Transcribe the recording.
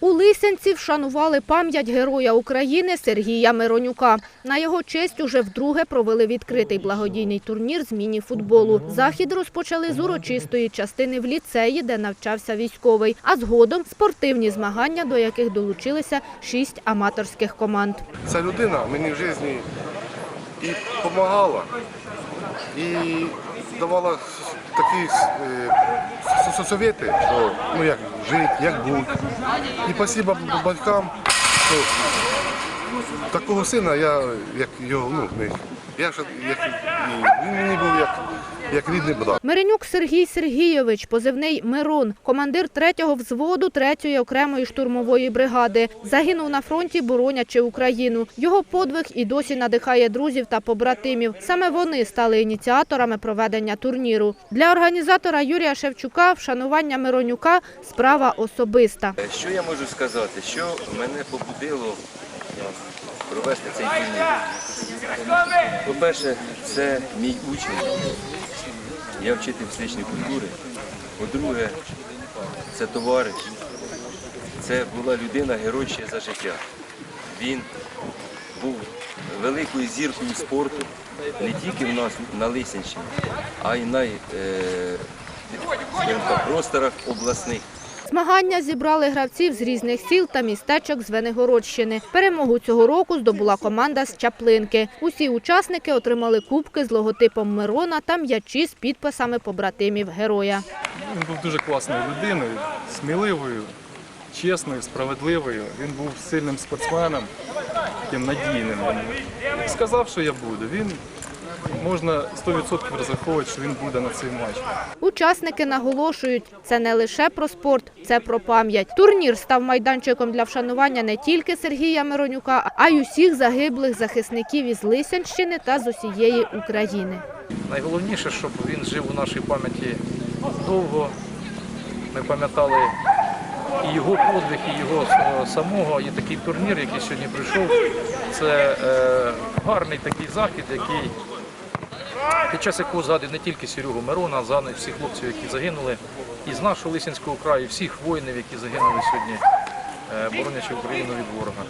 У Лисянці вшанували пам'ять Героя України Сергія Миронюка. На його честь уже вдруге провели відкритий благодійний турнір з міні-футболу. Захід розпочали з урочистої частини в ліцеї, де навчався військовий, а згодом спортивні змагання, до яких долучилися шість аматорських команд. Ця людина мені в житті і допомагала, і давала такі е, с- с- що ну як жити, як бути. І спасибо батькам, що такого сина я як його, ну, не, я ж як він мені був як, як рідний брат. Миренюк Сергій Сергійович, позивний Мирон, командир 3-го взводу 3-ї окремої штурмової бригади. Загинув на фронті, боронячи Україну. Його подвиг і досі надихає друзів та побратимів. Саме вони стали ініціаторами проведення турніру. Для організатора Юрія Шевчука вшанування Миронюка – справа особиста. Що я можу сказати? Що мене побудило провести цей турнір? По-перше, це мій учень. Я вчитель фізичної культури. По-друге, це товариш. Це була людина герой ще за життя. Він був великою зіркою спорту не тільки в нас на Лисянщині, а й на е, просторах обласних. Змагання зібрали гравців з різних сіл та містечок з Венегородщини. Перемогу цього року здобула команда з Чаплинки. Усі учасники отримали кубки з логотипом Мирона та м'ячі з підписами побратимів героя. Він був дуже класною людиною, сміливою, чесною, справедливою. Він був сильним спортсменом, таким надійним. Сказав, що я буду. Він можна 100% розраховувати, що він буде на цей матч. Учасники наголошують, це не лише про спорт, це про пам'ять. Турнір став майданчиком для вшанування не тільки Сергія Миронюка, а й усіх загиблих захисників із Лисянщини та з усієї України. Найголовніше, щоб він жив у нашій пам'яті довго. Ми пам'ятали і його подвиг, і його е, самого. І такий турнір, який сьогодні прийшов, це е, гарний такий захід, який під час якого згадує не тільки Серегу Мирона, а згадує всіх хлопців, які загинули із нашого Лисінського краю, всіх воїнів, які загинули сьогодні, е, боронячи Україну від ворога.